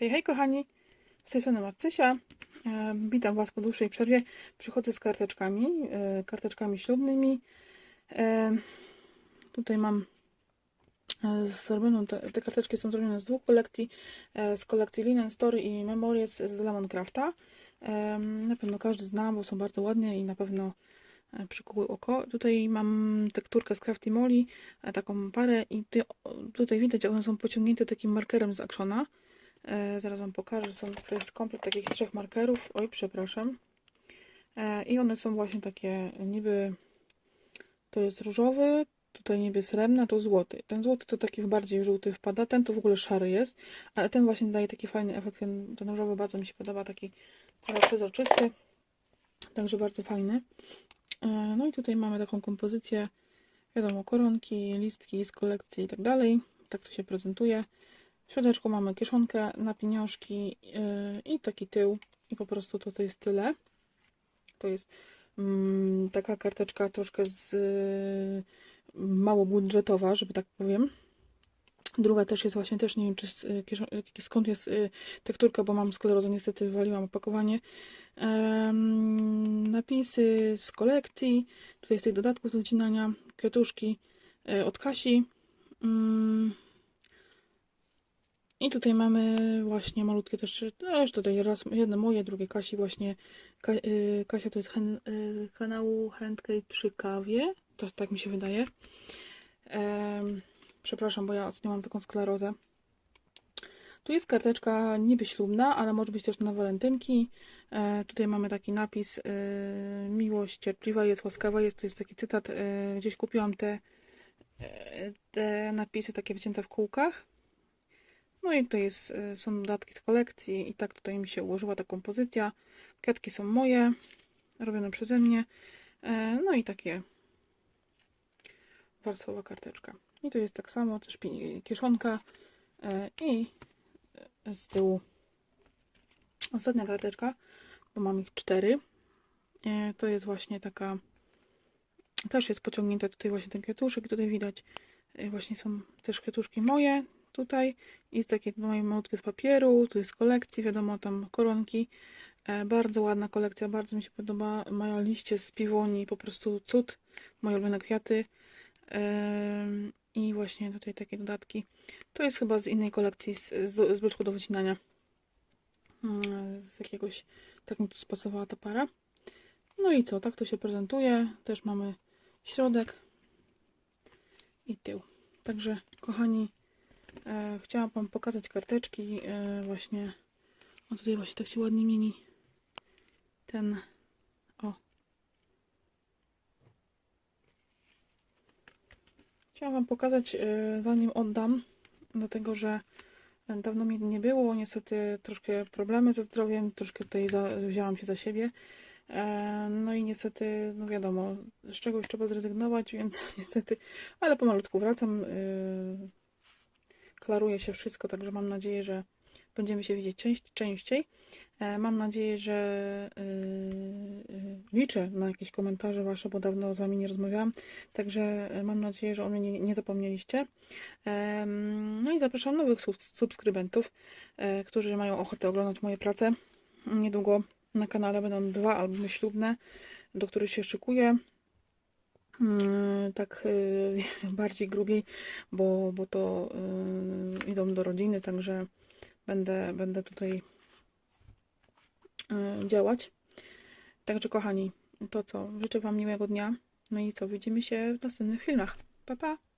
Hej, hej kochani, z tej strony Marcysia. E, witam Was po dłuższej przerwie. Przychodzę z karteczkami, e, karteczkami ślubnymi. E, tutaj mam zrobioną, te, te karteczki są zrobione z dwóch kolekcji, z kolekcji Linen Story i Memories z Lemoncrafta. E, na pewno każdy zna, bo są bardzo ładne i na pewno przykuły oko. Tutaj mam tekturkę z Crafty Molly, taką parę i tutaj, tutaj widać, one są pociągnięte takim markerem z Actiona. E, zaraz Wam pokażę, są, to jest komplet takich trzech markerów. Oj, przepraszam. E, I one są właśnie takie niby, to jest różowy, tutaj niby srebrna, to złoty. Ten złoty to taki bardziej żółty wpada, ten to w ogóle szary jest, ale ten właśnie daje taki fajny efekt, ten, ten różowy bardzo mi się podoba, taki trochę przezroczysty, także bardzo fajny. E, no i tutaj mamy taką kompozycję, wiadomo, koronki, listki z kolekcji i tak dalej. Tak to się prezentuje. W środeczku mamy kieszonkę na pieniążki yy, i taki tył. I po prostu to, to jest tyle. To jest mm, taka karteczka troszkę z yy, mało budżetowa, żeby tak powiem. Druga też jest właśnie, też nie wiem, czy z, y, kieszon- y, skąd jest tekturka, bo mam sklerozę, niestety wywaliłam opakowanie. Napisy z kolekcji. Tutaj jest tych dodatków do wycinania. Kwiatuszki od Kasi. Mm. I tutaj mamy właśnie malutkie też, też tutaj raz jedno moje, drugie Kasi właśnie. Ka, y, Kasia to jest hen, y, kanału Handcake przy kawie. To, tak mi się wydaje. Em, przepraszam, bo ja ostatnio mam taką sklerozę. Tu jest karteczka niby ślubna, ale może być też na walentynki. E, tutaj mamy taki napis e, miłość cierpliwa jest, łaskawa jest. To jest taki cytat. E, gdzieś kupiłam te, e, te napisy takie wycięte w kółkach. No i tutaj jest, e, są dodatki z kolekcji i tak tutaj mi się ułożyła ta kompozycja. Kwiatki są moje, robione przeze mnie. E, no i takie warstwowa karteczka. I to jest tak samo, też kieszonka e, i e, z tyłu ostatnia karteczka, bo mam ich cztery. To jest właśnie taka, też jest pociągnięta tutaj właśnie ten kwiatuszek, tutaj widać właśnie są też kwiatuszki moje tutaj i takie moje malutkie z papieru, tu jest kolekcji, wiadomo tam koronki. E, Bardzo ładna kolekcja, bardzo mi się podoba. Mają liście z piwoni, po prostu cud. Moje ulubione kwiaty. I właśnie tutaj takie dodatki. To jest chyba z innej kolekcji, z, z, z beczku do wycinania. Mm, Z jakiegoś, tak mi tu spasowała ta para. No i co, tak to się prezentuje. Też mamy środek i tył. Także, kochani, chciałam Wam pokazać karteczki. E, właśnie, o tutaj właśnie tak się ładnie mieni ten, o, Chciałam Wam pokazać, e, zanim oddam, dlatego że dawno mnie nie było. Niestety troszkę problemy ze zdrowiem, troszkę tutaj za, wzięłam się za siebie. E, No i niestety, no wiadomo, z czegoś trzeba zrezygnować, więc niestety, ale pomalutku wracam. Klaruje się wszystko, także mam nadzieję, że będziemy się widzieć częściej. E, Mam nadzieję, że e, e, liczę na jakieś komentarze Wasze, bo dawno z Wami nie rozmawiałam. Także mam nadzieję, że o mnie nie, nie zapomnieliście. No i zapraszam nowych sub- subskrybentów, którzy mają ochotę oglądać moje prace. Niedługo na kanale będą dwa albumy ślubne, do których się szykuję. Mm, Tak e, bardziej grubiej, bo, bo to e, idą do rodziny, także będę, będę tutaj e, działać. Także kochani, to co, życzę Wam miłego dnia. No i co, widzimy się w następnych filmach. Pa, pa!